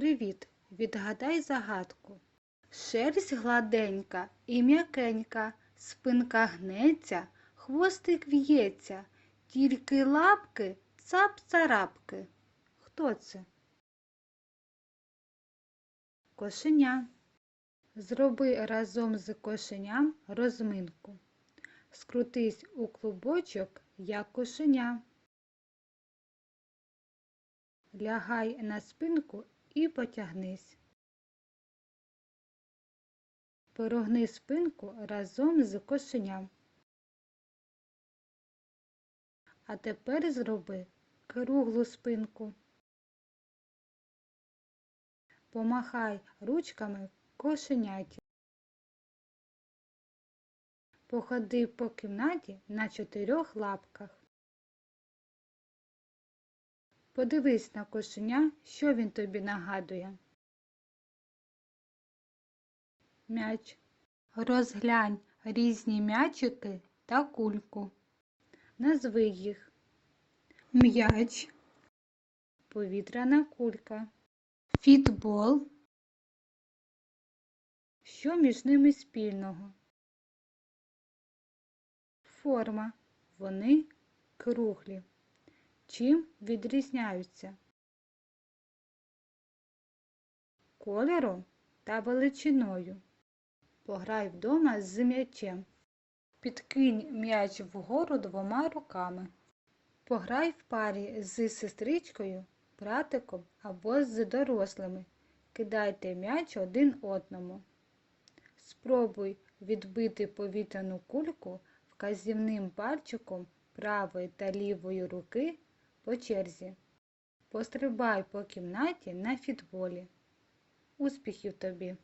Привіт! Відгадай загадку. Шерсть гладенька і м'якенька, спинка гнеться, хвостик в'ється, тільки лапки цап-царапки. Хто це? Кошеня. Зроби разом з кошеням розминку. Скрутись у клубочок, як кошеня. Лягай на спинку і потягнись. Порогни спинку разом з кошеням. А тепер зроби круглу спинку. Помахай ручками кошеняті. Походи по кімнаті на чотирьох лапках. Подивись на кошеня, що він тобі нагадує. М'яч. Розглянь різні м'ячики та кульку. Назви їх. М'яч. Повітряна кулька. Фітбол. Що між ними спільного? Форма. Вони круглі. Чим відрізняються? Кольором та величиною. Пограй вдома з м'ячем. Підкинь м'яч вгору двома руками. Пограй в парі з сестричкою, братиком або з дорослими. Кидайте м'яч один одному. Спробуй відбити повітряну кульку вказівним пальчиком правої та лівої руки по черзі. Пострибай по кімнаті на фітболі. Успіхів тобі!